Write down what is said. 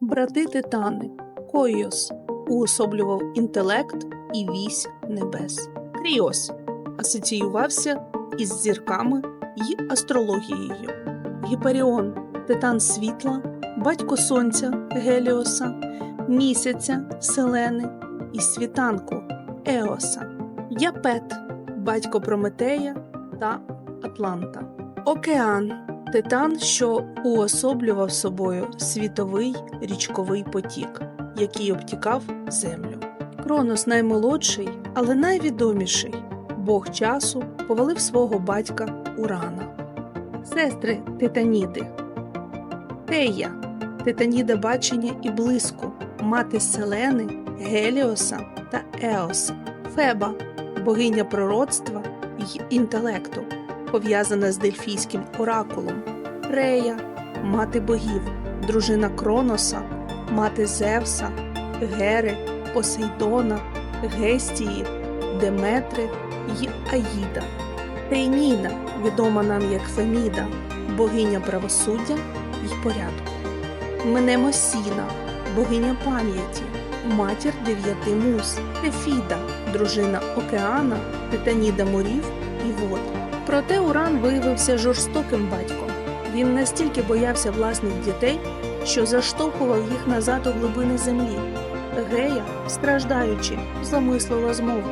Брати Титани Койос уособлював інтелект і вісь небес. Кріос асоціювався із зірками й астрологією. Гіперіон Титан світла, батько сонця Геліоса, місяця Селени і світанку Еоса. Япет батько Прометея та Атланта. Океан Титан, що уособлював собою світовий річковий потік, який обтікав землю. Кронос наймолодший, але найвідоміший бог часу повалив свого батька Урана. Сестри Титаніди. Тея Титаніда бачення і блиску, мати Селени, Геліоса та Еоса. Феба богиня пророцтва й інтелекту, пов'язана з дельфійським оракулом. Рея мати богів, дружина Кроноса, мати Зевса, Гери, Посейдона, Гестії, Деметри й Аїда. Тейніда, відома нам як Феміда, богиня правосуддя й порядку. Мнемосіна, богиня пам'яті, матір дев'яти муз, Ефіда, дружина океана, титаніда морів і вод. Проте Уран виявився жорстоким батьком. Він настільки боявся власних дітей, що заштовхував їх назад у глибини землі. Гея, страждаючи, замислила змову.